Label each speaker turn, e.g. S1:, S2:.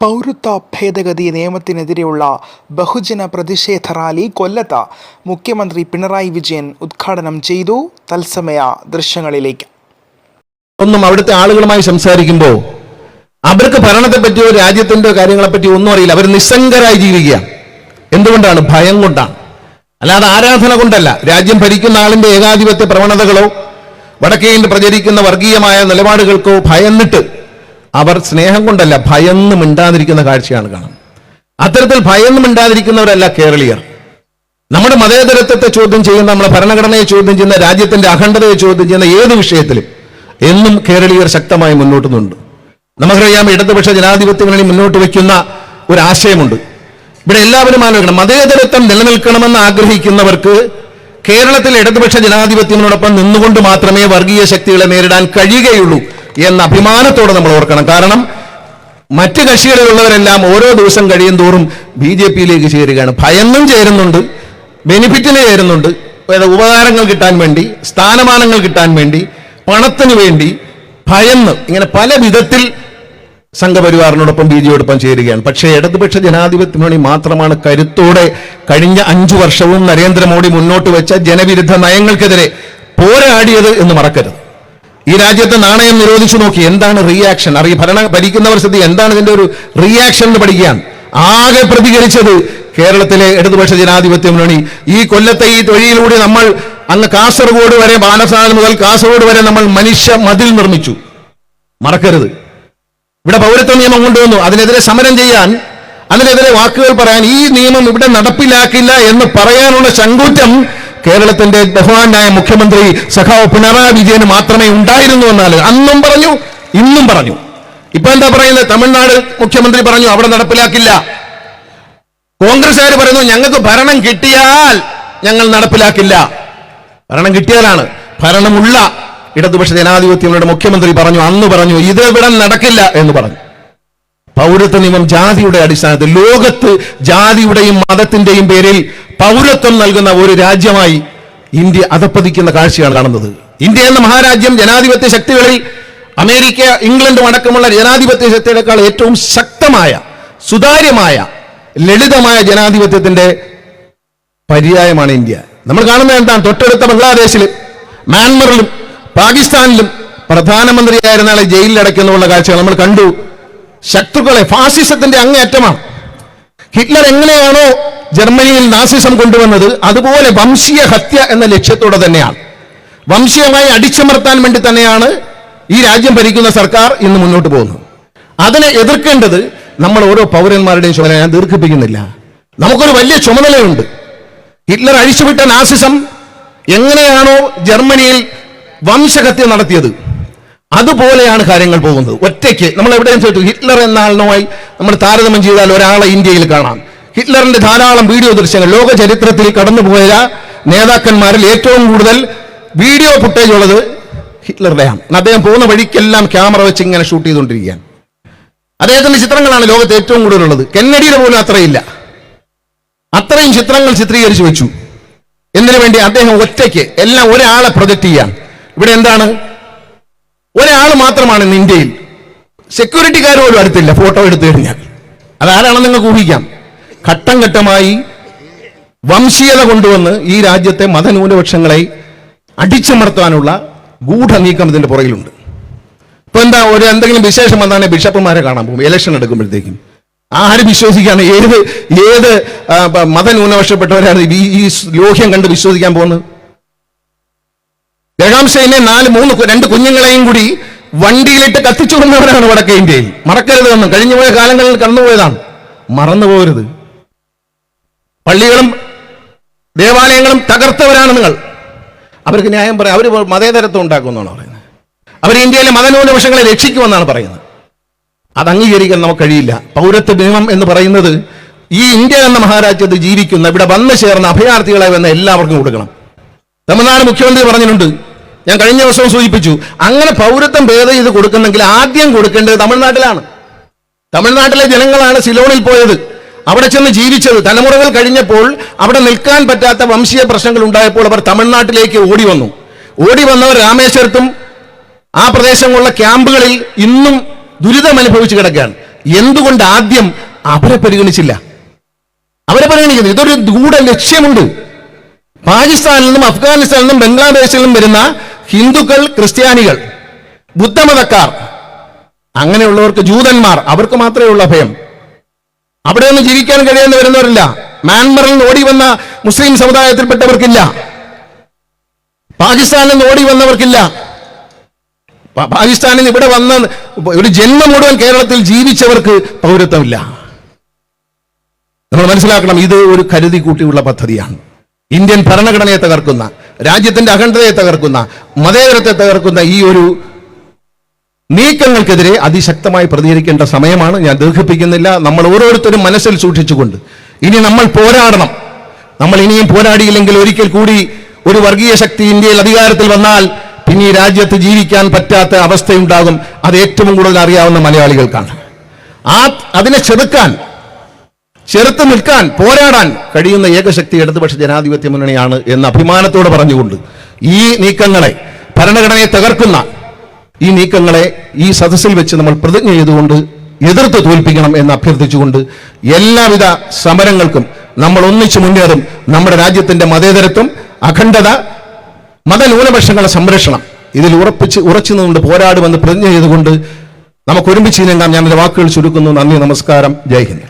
S1: പൗരത്വ ഭേദഗതി നിയമത്തിനെതിരെയുള്ള ബഹുജന പ്രതിഷേധ റാലി കൊല്ലത്ത് മുഖ്യമന്ത്രി പിണറായി വിജയൻ ഉദ്ഘാടനം ചെയ്തു. തത്സമയ ദൃശ്യങ്ങളിലേക്ക്.
S2: ഒന്നും അവിടുത്തെ ആളുകളുമായി സംസാരിക്കുമ്പോൾ അവർക്ക് ഭരണത്തെ പറ്റിയോ രാജ്യത്തിന്റെ കാര്യങ്ങളെ പറ്റിയോ ഒന്നും അറിയില്ല. അവർ നിസ്സംഗരായി ജീവിക്കുക എന്തുകൊണ്ടാണ്? ഭയം കൊണ്ടാണ്. അല്ലാതെ ആരാധന കൊണ്ടല്ല. രാജ്യം ഭരിക്കുന്ന ആളിന്റെ ഏകാധിപത്യ പ്രവണതകളോ വടക്കേ പ്രചരിക്കുന്ന വർഗീയമായ നിലപാടുകൾക്കോ ഭയന്നിട്ട് അവർ സ്നേഹം കൊണ്ടല്ല ഭയന്ന് മിണ്ടാതിരിക്കുന്ന കാഴ്ചയാണ് കാണുന്നത്. അത്തരത്തിൽ ഭയന്ന് മിണ്ടാതിരിക്കുന്നവരല്ല കേരളീയർ. നമ്മുടെ മതേതരത്വത്തെ ചോദ്യം ചെയ്യുന്ന നമ്മുടെ ഭരണഘടനയെ ചോദ്യം ചെയ്യുന്ന രാജ്യത്തിന്റെ അഖണ്ഡതയെ ചോദ്യം ചെയ്യുന്ന ഏത് വിഷയത്തിലും എന്നും കേരളീയർ ശക്തമായി മുന്നോട്ട് നിന്നുണ്ട് നമുക്കറിയാം ഇടതുപക്ഷ ജനാധിപത്യങ്ങളിൽ മുന്നോട്ട് വയ്ക്കുന്ന ഒരു ആശയമുണ്ട്. ഇവിടെ എല്ലാവരും ആലോചിക്കണം മതേതരത്വം നിലനിൽക്കണമെന്ന് ആഗ്രഹിക്കുന്നവർക്ക് കേരളത്തിൽ ഇടതുപക്ഷ ജനാധിപത്യത്തിനോടൊപ്പം നിന്നുകൊണ്ട് മാത്രമേ വർഗീയ ശക്തികളെ നേരിടാൻ കഴിയുകയുള്ളൂ. എന്ന അഭിമാനത്തോടെ നമ്മൾ ഓർക്കണം. കാരണം മറ്റ് കക്ഷികളിലുള്ളവരെല്ലാം ഓരോ ദിവസം കഴിയും തോറും ബി ജെ പിയിലേക്ക് ചേരുകയാണ്. ഭയന്നും ചേരുന്നുണ്ട് ബെനിഫിറ്റിന് ചേരുന്നുണ്ട്. ഉപകാരങ്ങൾ കിട്ടാൻ വേണ്ടി സ്ഥാനമാനങ്ങൾ കിട്ടാൻ വേണ്ടി പണത്തിന് വേണ്ടി ഭയന്ന് ഇങ്ങനെ പല വിധത്തിൽ സംഘപരിവാറിനോടൊപ്പം ബി ജെയോടൊപ്പം ചേരുകയാണ്. പക്ഷേ ഇടതുപക്ഷ ജനാധിപത്യ മുന്നണി മാത്രമാണ് കരുത്തോടെ കഴിഞ്ഞ അഞ്ചു വർഷവും നരേന്ദ്രമോദി മുന്നോട്ട് വെച്ച ജനവിരുദ്ധ നയങ്ങൾക്കെതിരെ പോരാടിയത് എന്ന് മറക്കരുത്. ഈ രാജ്യത്തെ നാണയം നിരോധിച്ചു നോക്കി. എന്താണ് റിയാക്ഷൻ അറിയ ഭരണ ഭരിക്കുന്നവർ സ്ഥിതി എന്താണ് ഇതിന്റെ ഒരു റിയാക്ഷൻ എന്ന് പഠിക്കാൻ? ആകെ പ്രതികരിച്ചത് കേരളത്തിലെ ഇടതുപക്ഷ ജനാധിപത്യ മുന്നണി. ഈ കൊല്ലത്തെ ഈ തൊഴിലൂടെ നമ്മൾ അങ്ങ് കാസർഗോഡ് വരെ ബാലസ്ഥാനം മുതൽ കാസർഗോഡ് വരെ നമ്മൾ മനുഷ്യ മതിൽ നിർമ്മിച്ചു. മറക്കരുത്. ഇവിടെ പൗരത്വ നിയമം കൊണ്ടുവന്നു. അതിനെതിരെ സമരം ചെയ്യാൻ അതിനെതിരെ വാക്കുകൾ പറയാൻ ഈ നിയമം ഇവിടെ നടപ്പിലാക്കില്ല എന്ന് പറയാനുള്ള ചങ്കൂറ്റം കേരളത്തിന്റെ ബഹുമാനായ മുഖ്യമന്ത്രി സഖാവ് പിണറായി വിജയന് മാത്രമേ ഉണ്ടായിരുന്നു എന്നാൽ അന്നും പറഞ്ഞു ഇന്നും പറഞ്ഞു. ഇപ്പൊ എന്താ പറയുന്നത്? തമിഴ്നാട് മുഖ്യമന്ത്രി പറഞ്ഞു അവിടെ നടപ്പിലാക്കില്ല. കോൺഗ്രസ്സുകാർ പറയുന്നു ഞങ്ങൾക്ക് ഭരണം കിട്ടിയാൽ ഞങ്ങൾ നടപ്പിലാക്കില്ല. ഭരണം കിട്ടിയാലാണ് ഭരണമുള്ള ഇടതുപക്ഷ ജനാധിപത്യങ്ങളുടെ മുഖ്യമന്ത്രി പറഞ്ഞു അന്ന് പറഞ്ഞു ഇത് ഇവിടെ നടക്കില്ല എന്ന് പറഞ്ഞു. പൗരത്വ നിയമം ജാതിയുടെ അടിസ്ഥാനത്തിൽ ലോകത്ത് ജാതിയുടെയും മതത്തിന്റെയും പേരിൽ പൗരത്വം നൽകുന്ന ഒരു രാജ്യമായി ഇന്ത്യ അധപ്പതിക്കുന്ന കാഴ്ചയാണ് കാണുന്നത്. ഇന്ത്യ എന്ന മഹാരാജ്യം ജനാധിപത്യ ശക്തികളിൽ അമേരിക്ക ഇംഗ്ലണ്ടും അടക്കമുള്ള ജനാധിപത്യ ശക്തികളെക്കാൾ ഏറ്റവും ശക്തമായ സുതാര്യമായ ലളിതമായ ജനാധിപത്യത്തിന്റെ പര്യായമാണ് ഇന്ത്യ. നമ്മൾ കാണുന്നത് എന്താണ്? തൊട്ടടുത്ത ബംഗ്ലാദേശിലും മ്യാൻമറിലും പാകിസ്ഥാനിലും പ്രധാനമന്ത്രിയായിരുന്ന ആളെ ജയിലിൽ അടയ്ക്കുന്നുള്ള കാഴ്ചകൾ നമ്മൾ കണ്ടു. ശത്രുക്കളെ ഫാസിസത്തിന്റെ അങ്ങേയറ്റമാണ്. ഹിറ്റ്ലർ എങ്ങനെയാണോ ജർമ്മനിയിൽ നാസിസം കൊണ്ടുവന്നത് അതുപോലെ വംശീയ ഹത്യ എന്ന ലക്ഷ്യത്തോടെ തന്നെയാണ്. വംശീയമായി അടിച്ചമർത്താൻ വേണ്ടി തന്നെയാണ് ഈ രാജ്യം ഭരിക്കുന്ന സർക്കാർ ഇന്ന് മുന്നോട്ട് പോകുന്നത്. അതിനെ എതിർക്കേണ്ടത് നമ്മൾ ഓരോ പൗരന്മാരുടെയും ചുമതല. ഞാൻ ദീർഘിപ്പിക്കുന്നില്ല. നമുക്കൊരു വലിയ ചുമതലയുണ്ട്. ഹിറ്റ്ലർ അഴിച്ചുവിട്ട നാസിസം എങ്ങനെയാണോ ജർമ്മനിയിൽ വംശഹത്യ നടത്തിയത്? അതുപോലെയാണ് കാര്യങ്ങൾ പോകുന്നത്. ഒറ്റയ്ക്ക് നമ്മൾ എവിടെയും ചോദിച്ചു? ഹിറ്റ്ലർ എന്ന ആളിനുമായി നമ്മൾ താരതമ്യം ചെയ്താൽ ഒരാളെ ഇന്ത്യയിൽ കാണാം. ഹിറ്റ്ലറിന്റെ ധാരാളം വീഡിയോ ദൃശ്യങ്ങൾ ലോക ചരിത്രത്തിൽ കടന്നുപോയ നേതാക്കന്മാരിൽ ഏറ്റവും കൂടുതൽ വീഡിയോ ഫുട്ടേജ് ഉള്ളത് ഹിറ്റ്ലറുടെയാണ് അദ്ദേഹം പോകുന്ന വഴിക്കെല്ലാം ക്യാമറ വെച്ച് ഇങ്ങനെ ഷൂട്ട് ചെയ്തുകൊണ്ടിരിക്കുകയാണ്. അദ്ദേഹത്തിന്റെ ചിത്രങ്ങളാണ് ലോകത്ത് ഏറ്റവും കൂടുതൽ ഉള്ളത് കെന്നഡിയുടെ പോലും അത്രയില്ല. അത്രയും ചിത്രങ്ങൾ ചിത്രീകരിച്ചു വെച്ചു. എന്തിനു വേണ്ടി? അദ്ദേഹം ഒറ്റയ്ക്ക് എല്ലാം ഒരാളെ പ്രൊജക്ട് ചെയ്യാൻ. ഇവിടെ എന്താണ്? ഒരാൾ മാത്രമാണ് ഇന്ന് ഇന്ത്യയിൽ. സെക്യൂരിറ്റിക്കാർ പോലും അടുത്തില്ല. ഫോട്ടോ എടുത്തു കഴിഞ്ഞാൽ. അതാരാണെന്ന് നിങ്ങൾക്ക് ഊഹിക്കാം. ഘട്ടം ഘട്ടമായി വംശീയത കൊണ്ടുവന്ന് ഈ രാജ്യത്തെ മതന്യൂനപക്ഷങ്ങളെ അടിച്ചമർത്താനുള്ള ഗൂഢനീക്കം ഇതിന്റെ പുറകിലുണ്ട്. ഇപ്പൊ എന്താ ഒരു എന്തെങ്കിലും വിശേഷം വന്നാണ് ബിഷപ്പുമാരെ കാണാൻ പോകും. ഇലക്ഷൻ എടുക്കുമ്പോഴത്തേക്കും. ആര് വിശ്വസിക്കാണ്? ഏത് ഏത് മതന്യൂനപക്ഷപ്പെട്ടവരാണ് ഈ ലോഹ്യം കണ്ട് വിശ്വസിക്കാൻ പോകുന്നത്? രകാംശയിലെ നാല് മൂന്ന് രണ്ട് കുഞ്ഞുങ്ങളെയും കൂടി വണ്ടിയിലിട്ട് കത്തിച്ചു കൊണ്ടവരാണ് വടക്കേ ഇന്ത്യയിൽ. മറക്കരുത് എന്നും കഴിഞ്ഞുപോയ കാലങ്ങളിൽ കടന്നുപോയതാണ്. മറന്നു പോകരുത് പള്ളികളും ദേവാലയങ്ങളും തകർത്തവരാണ് നിങ്ങൾ. അവർക്ക് ന്യായം പറയാം. അവർ മതേതരത്വം ഉണ്ടാക്കുമെന്നാണ് പറയുന്നത്. അവർ ഇന്ത്യയിലെ മതന്യൂനപക്ഷങ്ങളെ രക്ഷിക്കുമെന്നാണ് പറയുന്നത്. അത് അംഗീകരിക്കാൻ നമുക്ക് കഴിയില്ല. പൗരത്വ നിയമം എന്ന് പറയുന്നത് ഈ ഇന്ത്യ എന്ന മഹാരാജ്യത്ത് ജീവിക്കുന്ന ഇവിടെ വന്നു ചേർന്ന അഭയാർത്ഥികളെ വന്ന എല്ലാവർക്കും കൊടുക്കണം. തമിഴ്നാട് മുഖ്യമന്ത്രി പറഞ്ഞിട്ടുണ്ട് ഞാൻ കഴിഞ്ഞ ദിവസവും സൂചിപ്പിച്ചു. അങ്ങനെ പൗരത്വം ഭേദം ചെയ്ത് കൊടുക്കുന്നെങ്കിൽ ആദ്യം കൊടുക്കേണ്ടത് തമിഴ്നാട്ടിലാണ്. തമിഴ്നാട്ടിലെ ജനങ്ങളാണ് സിലോണിൽ പോയത്. അവിടെ ചെന്ന് ജീവിച്ചത്. തലമുറകൾ കഴിഞ്ഞപ്പോൾ അവിടെ നിൽക്കാൻ പറ്റാത്ത വംശീയ പ്രശ്നങ്ങൾ ഉണ്ടായപ്പോൾ അവർ തമിഴ്നാട്ടിലേക്ക് ഓടി വന്നു. ഓടി വന്നവർ രാമേശ്വരത്തും ആ പ്രദേശങ്ങളുള്ള ക്യാമ്പുകളിൽ ഇന്നും ദുരിതം അനുഭവിച്ചു കിടക്കുകയാണ്. എന്തുകൊണ്ട് ആദ്യം അവരെ പരിഗണിച്ചില്ല? അവരെ പരിഗണിക്കുന്നു. ഇതൊരു ഗൂഢ ലക്ഷ്യമുണ്ട്. പാകിസ്ഥാനിൽ നിന്നും അഫ്ഗാനിസ്ഥാനിൽ നിന്നും ബംഗ്ലാദേശിൽ നിന്നും വരുന്ന ഹിന്ദുക്കൾ ക്രിസ്ത്യാനികൾ ബുദ്ധമതക്കാർ അങ്ങനെയുള്ളവർക്ക് ജൂതന്മാർ അവർക്ക് മാത്രമേ ഉള്ള ഭയം അവിടെ ഒന്നും ജീവിക്കാൻ കഴിയാതെ വരുന്നവരില്ല. മ്യാൻമറിൽ നിന്ന് ഓടി വന്ന മുസ്ലിം സമുദായത്തിൽപ്പെട്ടവർക്കില്ല. പാകിസ്ഥാനിൽ നിന്ന് ഓടി വന്നവർക്കില്ല. പാകിസ്ഥാനിൽ ഇവിടെ വന്ന ഒരു ജന്മം മുഴുവൻ കേരളത്തിൽ ജീവിച്ചവർക്ക് പൗരത്വമില്ല. നമ്മൾ മനസ്സിലാക്കണം ഇത് ഒരു കരുതി കൂട്ടിയുള്ള പദ്ധതിയാണ്. ഇന്ത്യൻ ഭരണഘടനയെ തകർക്കുന്ന രാജ്യത്തിന്റെ അഖണ്ഡതയെ തകർക്കുന്ന മതേതരത്തെ തകർക്കുന്ന ഈ ഒരു നീക്കങ്ങൾക്കെതിരെ അതിശക്തമായി പ്രതികരിക്കേണ്ട സമയമാണ്. ഞാൻ ദീർഘിപ്പിക്കുന്നില്ല. നമ്മൾ ഓരോരുത്തരും മനസ്സിൽ സൂക്ഷിച്ചുകൊണ്ട്. ഇനി നമ്മൾ പോരാടണം. നമ്മൾ ഇനിയും പോരാടിയില്ലെങ്കിൽ ഒരിക്കൽ കൂടി ഒരു വർഗീയ ശക്തി ഇന്ത്യയിൽ അധികാരത്തിൽ വന്നാൽ പിന്നെ ഈ രാജ്യത്ത് ജീവിക്കാൻ പറ്റാത്ത അവസ്ഥയുണ്ടാകും. അത് ഏറ്റവും കൂടുതൽ അറിയാവുന്ന മലയാളികൾക്കാണ്. ആ അതിനെ ചെറുക്കാൻ ചെറുത്ത് നിൽക്കാൻ പോരാടാൻ കഴിയുന്ന ഏകശക്തി ഇടതുപക്ഷ ജനാധിപത്യ മുന്നണിയാണ് എന്ന് അഭിമാനത്തോടെ പറഞ്ഞുകൊണ്ട് ഈ നീക്കങ്ങളെ ഭരണഘടനയെ തകർക്കുന്ന ഈ നീക്കങ്ങളെ ഈ സദസ്സിൽ വെച്ച് നമ്മൾ പ്രതിജ്ഞ ചെയ്തുകൊണ്ട് എതിർത്ത് തോൽപ്പിക്കണം എന്ന് അഭ്യർത്ഥിച്ചുകൊണ്ട് എല്ലാവിധ സമരങ്ങൾക്കും നമ്മൾ ഒന്നിച്ചു മുന്നേറും. നമ്മുടെ രാജ്യത്തിന്റെ മതേതരത്വം അഖണ്ഡത മതന്യൂനപക്ഷങ്ങളുടെ സംരക്ഷണം ഇതിൽ ഉറപ്പിച്ച് ഉറച്ചു നിന്നുകൊണ്ട് പോരാടുമെന്ന് പ്രതിജ്ഞ ചെയ്തുകൊണ്ട് നമുക്ക് ഒരുമിച്ച് ഞാൻ എന്റെ വാക്കുകൾ ചുരുക്കുന്നു. നന്ദി നമസ്കാരം. ജയ് ഹിന്ദ്.